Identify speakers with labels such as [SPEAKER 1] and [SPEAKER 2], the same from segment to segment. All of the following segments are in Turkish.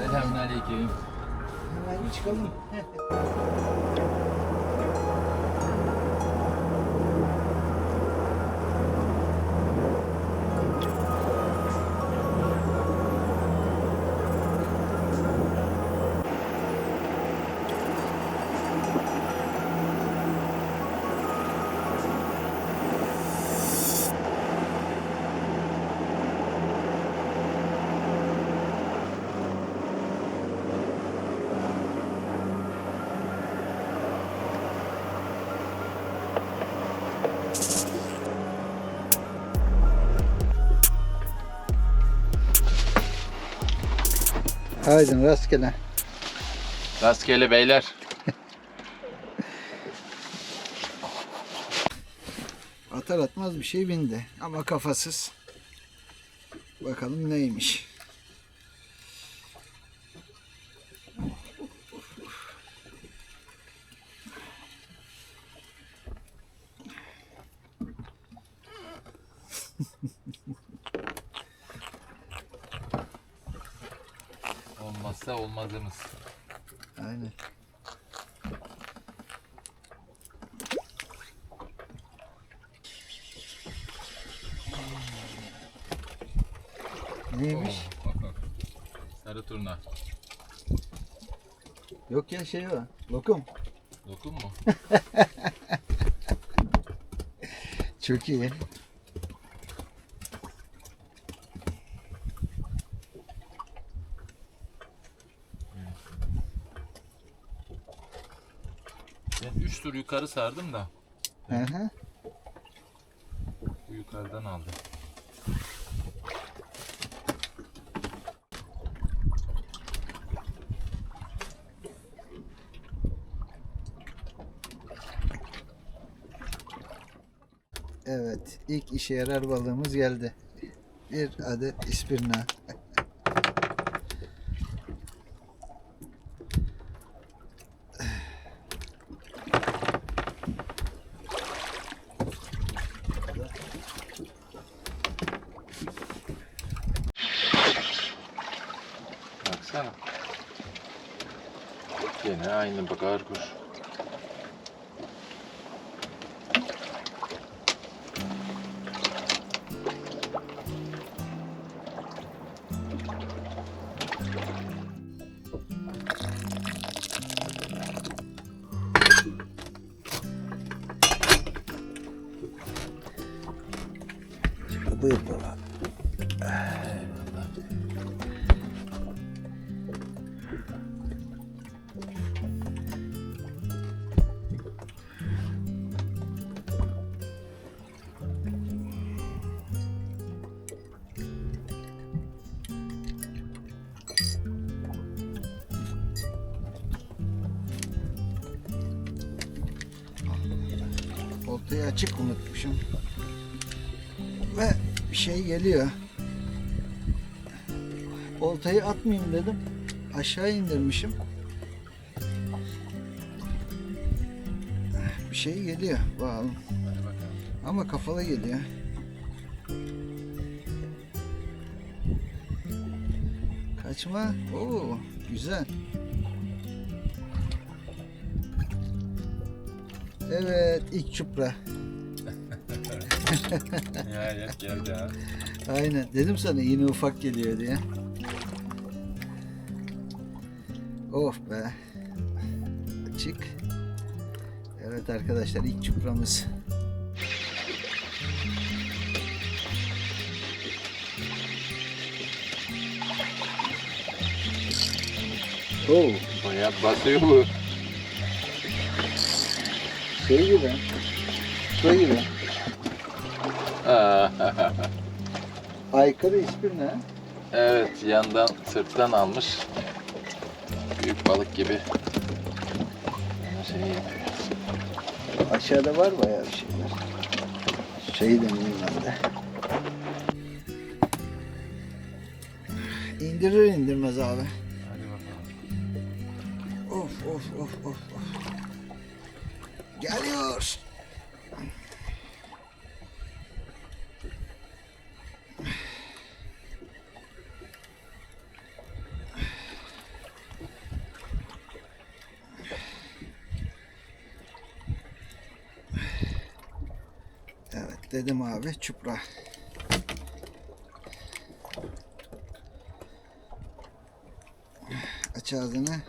[SPEAKER 1] Selamünaleyküm.
[SPEAKER 2] Hemen çıkalım. Haydi rastgele.
[SPEAKER 1] Rastgele beyler.
[SPEAKER 2] Atar atmaz bir şey bindi. Ama kafasız. Bakalım neymiş.
[SPEAKER 1] Olmazsa olmazımız.
[SPEAKER 2] Aynen. Neymiş?
[SPEAKER 1] Oo, bak bak. Sarı turna.
[SPEAKER 2] Yok ya şey var. Lokum.
[SPEAKER 1] Dokun mu?
[SPEAKER 2] Çok iyi.
[SPEAKER 1] Ben 3 tur yukarı sardım da
[SPEAKER 2] Hı hı.
[SPEAKER 1] bu yukarıdan aldı.
[SPEAKER 2] Evet, ilk işe yarar balığımız geldi. Bir adet ispirna.
[SPEAKER 1] Baksana. Yine aynı bakar kuş.
[SPEAKER 2] Oltayı açık unutmuşum. Ve bir şey geliyor. Oltayı atmayayım dedim. Aşağı indirmişim. Bir şey geliyor. Bakalım. Ama kafalı geliyor. Kaçma. Oo, güzel. İlk çupra.
[SPEAKER 1] Nihayet geldi ha.
[SPEAKER 2] Aynen. Dedim sana yine ufak geliyor diye. Of be. Açık. Evet arkadaşlar ilk çupramız. Oo,
[SPEAKER 1] Bayağı basıyor bu.
[SPEAKER 2] Şey gibi. Su gibi.
[SPEAKER 1] Aa,
[SPEAKER 2] Aykırı ispir ne?
[SPEAKER 1] evet yandan sırttan almış. Büyük balık gibi. Şey yapıyor.
[SPEAKER 2] Aşağıda var bayağı bir şeyler. Şey demeyeyim ben de. İndirir indirmez abi.
[SPEAKER 1] Hadi bakalım.
[SPEAKER 2] Of of of of of. Geliyor. Evet dedim abi çupra. Aç ağzını.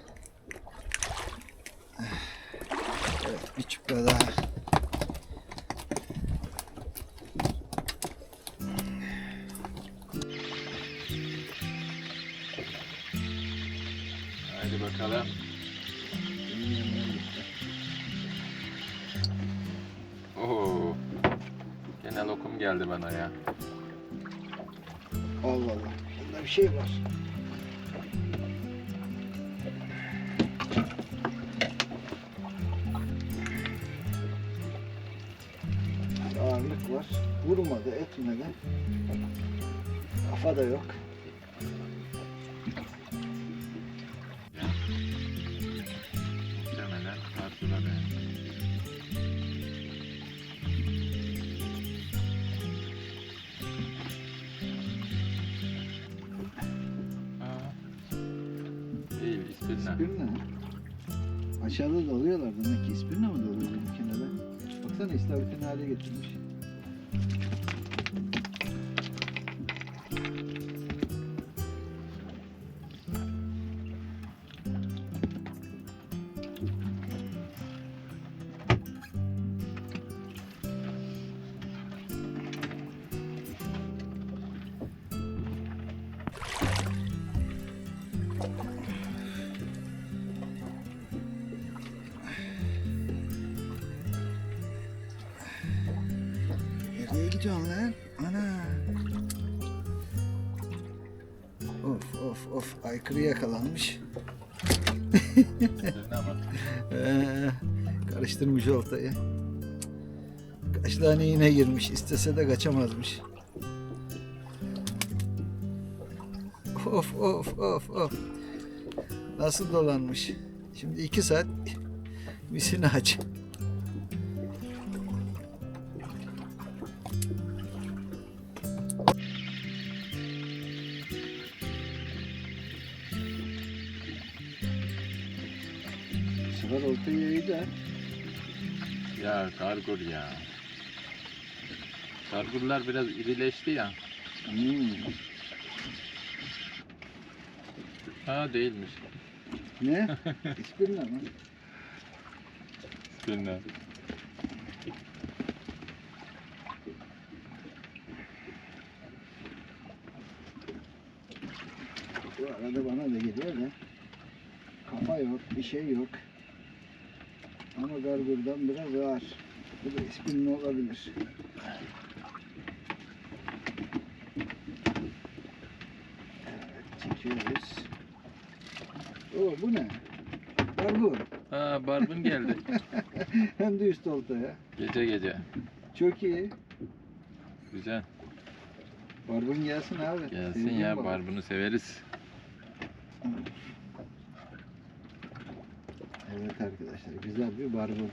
[SPEAKER 2] Bir çupra daha.
[SPEAKER 1] Haydi bakalım. Oo. Gene lokum geldi bana ya.
[SPEAKER 2] Allah Allah. Bunda bir şey var. Vurmadı, etmedi. Kafa da yok.
[SPEAKER 1] Muhtemelen karşıda. Aa, Değil, ispirna.
[SPEAKER 2] İspirna. Aşağıda dalıyorlar demek ki. İspirna mı dalıyor benim kenara? Baksana istavritin hale getirmiş. Yakalanmış. Ee, karıştırmış oltayı. Kaç tane iğne girmiş. istese de kaçamazmış. Of of of of. Nasıl dolanmış. Şimdi iki saat misini aç.
[SPEAKER 1] Ya kargur ya. Kargurlar biraz irileşti ya.
[SPEAKER 2] Hmm.
[SPEAKER 1] Ha değilmiş.
[SPEAKER 2] Ne? İspirna mı?
[SPEAKER 1] İspirna.
[SPEAKER 2] Bu arada bana da geliyor da kafa yok, bir şey yok. Ama gargurdan biraz ağır. Bu da ispinli olabilir. Evet, çekiyoruz. Oo, bu ne? Gargur.
[SPEAKER 1] Ha barbun geldi.
[SPEAKER 2] Hem de üst oltaya.
[SPEAKER 1] gece gece.
[SPEAKER 2] Çok iyi.
[SPEAKER 1] Güzel.
[SPEAKER 2] Barbun gelsin abi.
[SPEAKER 1] Gelsin
[SPEAKER 2] Sevdiğim
[SPEAKER 1] ya
[SPEAKER 2] balık.
[SPEAKER 1] barbunu severiz.
[SPEAKER 2] Evet arkadaşlar güzel bir barbun.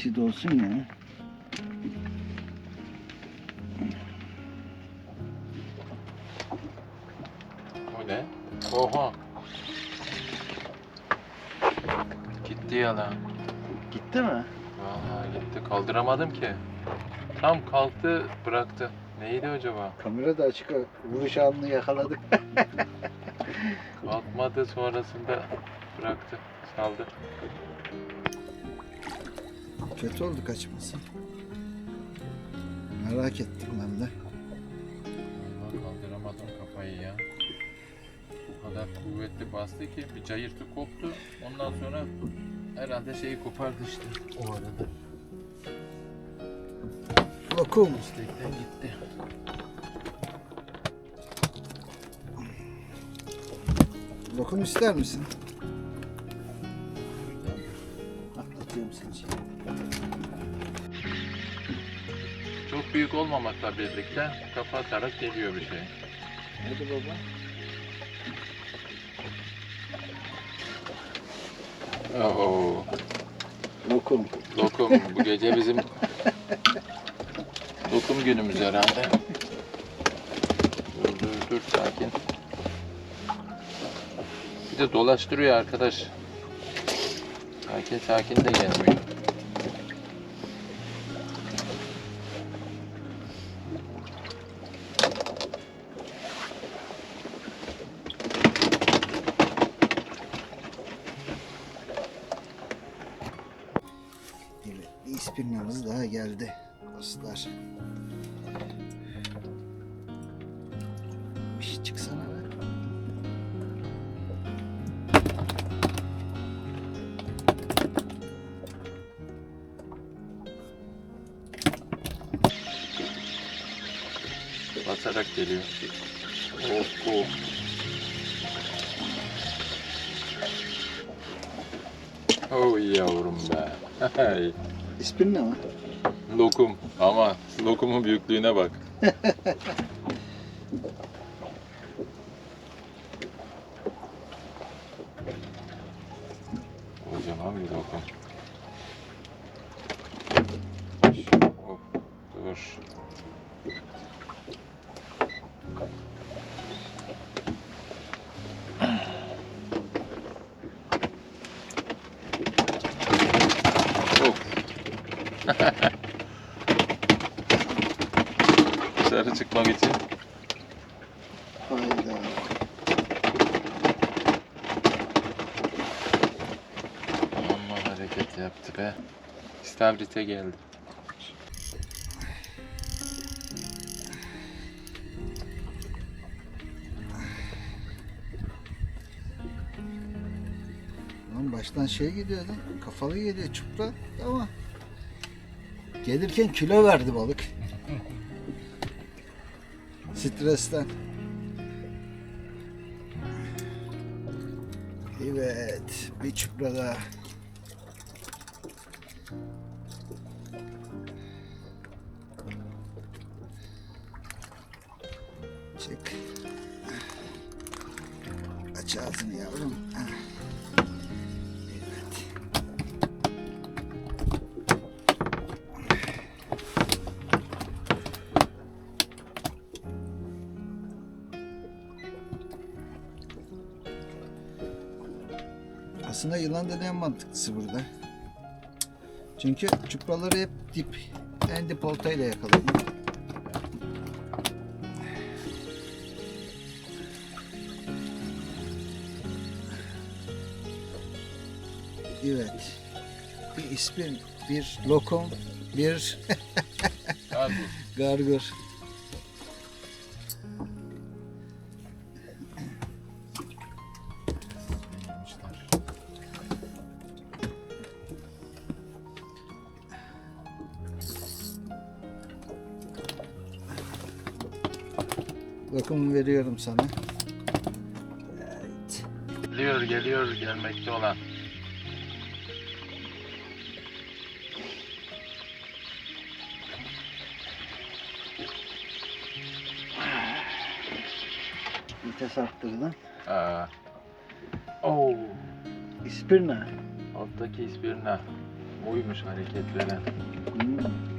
[SPEAKER 2] Çeşit olsun ya.
[SPEAKER 1] O ne? Oha. Gitti yalan.
[SPEAKER 2] Gitti mi?
[SPEAKER 1] Vallahi gitti. Kaldıramadım ki. Tam kalktı bıraktı. Neydi acaba?
[SPEAKER 2] Kamera da açık. Vuruş anını yakaladık.
[SPEAKER 1] Kalkmadı sonrasında bıraktı. Saldı.
[SPEAKER 2] Kötü oldu kaçması. Merak ettim ben de.
[SPEAKER 1] Vallahi kaldıramadım kafayı ya. O kadar kuvvetli bastı ki bir cayırtı koptu. Ondan sonra herhalde şeyi kopardı işte o arada.
[SPEAKER 2] Lokum.
[SPEAKER 1] İstekten gitti.
[SPEAKER 2] Lokum ister misin?
[SPEAKER 1] Büyük olmamakla birlikte kafa atarak geliyor bir şey.
[SPEAKER 2] Hadi baba.
[SPEAKER 1] Oo,
[SPEAKER 2] Lokum.
[SPEAKER 1] lokum bu gece bizim lokum günümüz herhalde. Dur dur dur sakin. Bir de dolaştırıyor arkadaş. Sakin sakin de gelmiyor.
[SPEAKER 2] Geldi dostlar. Bir şey çıksana be.
[SPEAKER 1] Basarak geliyor. Oh oh. Oh yavrum be. Hey.
[SPEAKER 2] İspirna mı?
[SPEAKER 1] Lokum ama lokumun büyüklüğüne bak. Kocaman bir lokum. Oh, dur. Oh. Dışarı çıkmak için
[SPEAKER 2] Hayda.
[SPEAKER 1] amma hareket yaptı be. İstavrite geldi.
[SPEAKER 2] Lan baştan şey gidiyordu. Kafalı geliyor çupra ama gelirken kilo verdi balık. Stresten. Evet, bir çupra daha. Aslında yılan da en mantıklısı burada. Çünkü çupraları hep dip, en dip oltayla yakaladım. Evet. Bir ismin, bir lokum, bir
[SPEAKER 1] bu.
[SPEAKER 2] gargur. Lokumu veriyorum sana. Evet.
[SPEAKER 1] Geliyor geliyor gelmekte olan.
[SPEAKER 2] Vites arttırdım.
[SPEAKER 1] Aa. Oo.
[SPEAKER 2] İspirna.
[SPEAKER 1] Alttaki ispirina. Oymuş hareket veren.
[SPEAKER 2] Hmm.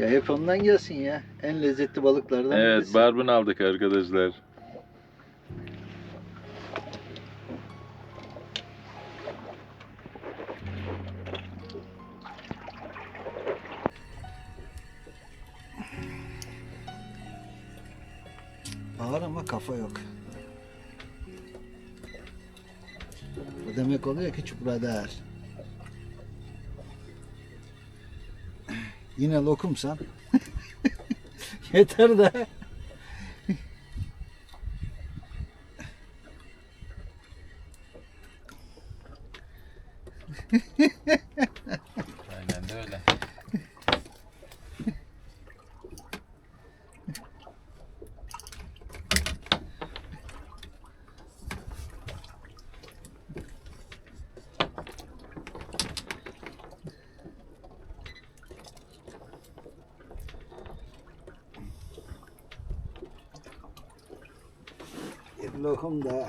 [SPEAKER 2] Ya hep ondan gelsin ya. En lezzetli balıklardan
[SPEAKER 1] Evet
[SPEAKER 2] birisi.
[SPEAKER 1] barbun aldık arkadaşlar.
[SPEAKER 2] Ağır ama kafa yok. Bu demek oluyor ki çupra değer. Yine lokumsan. Yeter de.
[SPEAKER 1] Aynen de öyle.
[SPEAKER 2] Lokum da.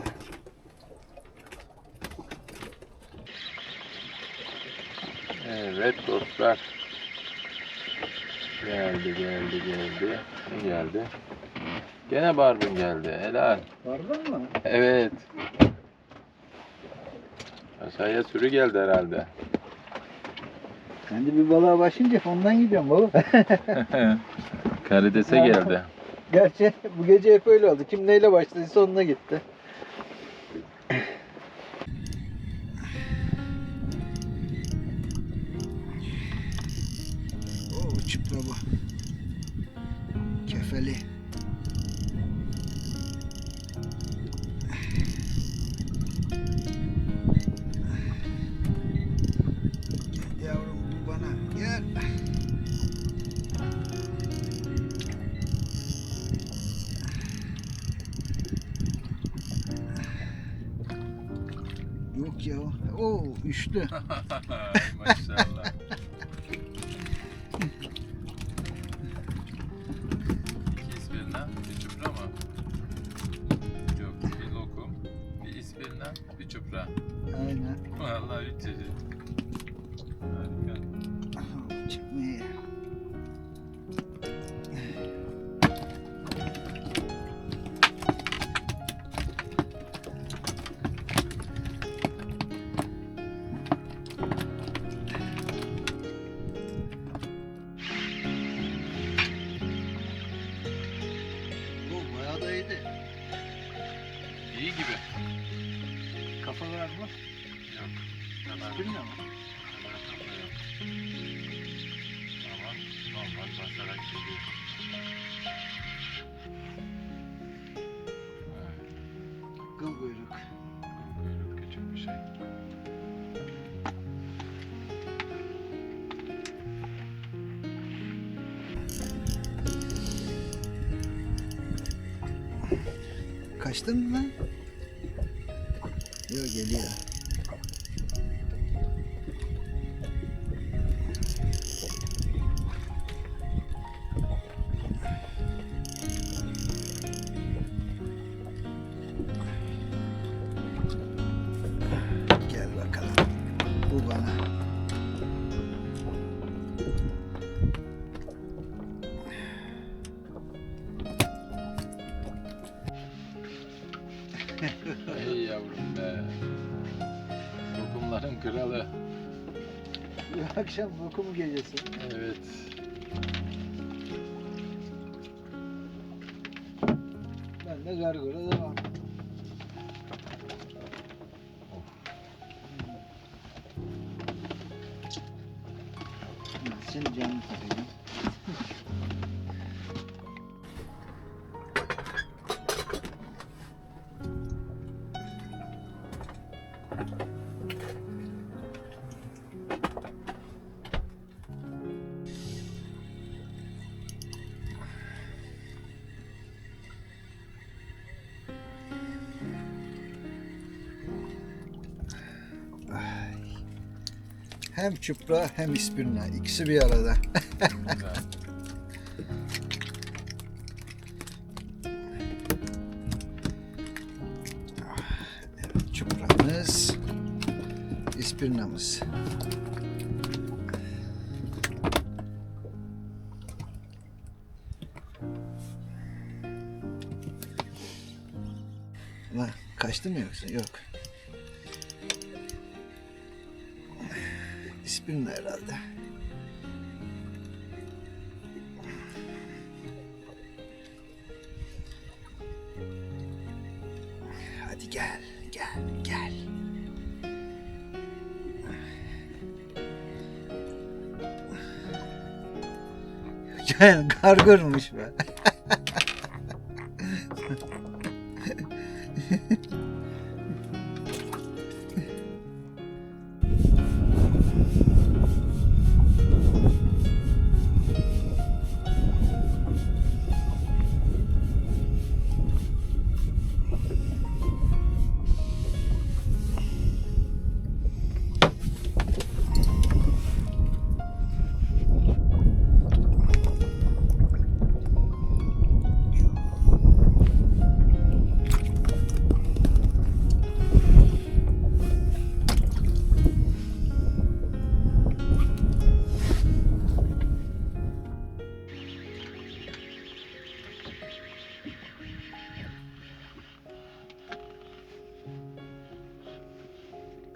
[SPEAKER 1] Evet dostlar. Geldi geldi geldi. Ne geldi? Gene barbun geldi. Helal.
[SPEAKER 2] Vardın mı?
[SPEAKER 1] Evet. Aşağıya sürü geldi herhalde.
[SPEAKER 2] Ben de bir balığa başlayınca ondan gidiyorum baba.
[SPEAKER 1] Karidese geldi.
[SPEAKER 2] Gerçi bu gece hep öyle oldu. Kim neyle başladıysa onunla gitti. Oo kuyruk.
[SPEAKER 1] Küçük bir şey.
[SPEAKER 2] Kaçtın mı lan? Yok geliyor.
[SPEAKER 1] Ey yavrum be. Lokumların kralı.
[SPEAKER 2] Bu akşam lokum gecesi.
[SPEAKER 1] Evet.
[SPEAKER 2] Ben de gargara Hem çupra hem ispirna. ikisi bir arada.
[SPEAKER 1] Güzel.
[SPEAKER 2] Evet, çupramız, ispirnamız. Kaçtı mı yoksa? Yok. İspirna herhalde. Hadi gel, gel, gel. Gel, gargırmış be.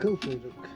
[SPEAKER 1] Koopleuk.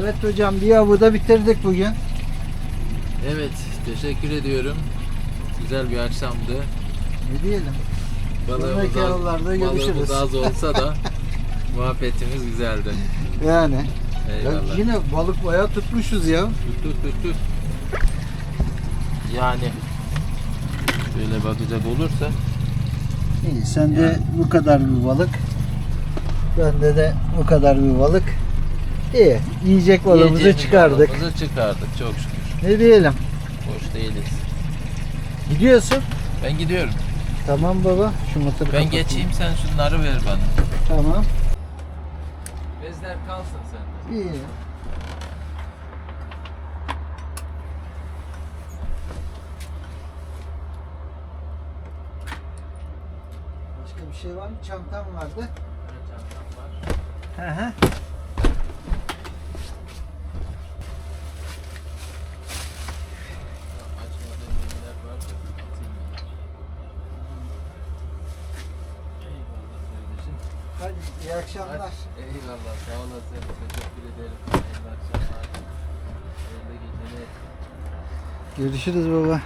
[SPEAKER 2] Evet hocam bir avuda bitirdik bugün.
[SPEAKER 1] Evet, teşekkür ediyorum. Güzel bir akşamdı.
[SPEAKER 2] Ne diyelim?
[SPEAKER 1] Balığımız
[SPEAKER 2] Sonraki yollarda görüşürüz.
[SPEAKER 1] balığımız az olsa da muhabbetimiz güzeldi.
[SPEAKER 2] Yani. Ya
[SPEAKER 1] Eyvallah.
[SPEAKER 2] yine balık bayağı tutmuşuz ya.
[SPEAKER 1] Tut tut tut tut. Yani şöyle bakacak olursa
[SPEAKER 2] İyi sende bu kadar bir balık. Bende de bu kadar bir balık. İyi. Yiyecek balığımızı
[SPEAKER 1] yiyeceğimiz
[SPEAKER 2] çıkardık.
[SPEAKER 1] balığımızı çıkardık çok şükür.
[SPEAKER 2] Ne diyelim?
[SPEAKER 1] Boş değiliz.
[SPEAKER 2] Gidiyorsun.
[SPEAKER 1] Ben gidiyorum.
[SPEAKER 2] Tamam baba. Şu motoru
[SPEAKER 1] Ben
[SPEAKER 2] kapatayım.
[SPEAKER 1] geçeyim sen şunları ver bana.
[SPEAKER 2] Tamam.
[SPEAKER 1] Bezler kalsın sende.
[SPEAKER 2] İyi. Başka bir şey var mı? Çantam vardı. Hı hı.
[SPEAKER 1] Açmadığım ürünler var da atayım ya. Eyvallah kardeşim.
[SPEAKER 2] Hadi iyi akşamlar.
[SPEAKER 1] Eyvallah sağ olasın. Teşekkür ederim. Hayırlı akşamlar. Hayırlı geceler.
[SPEAKER 2] Görüşürüz baba.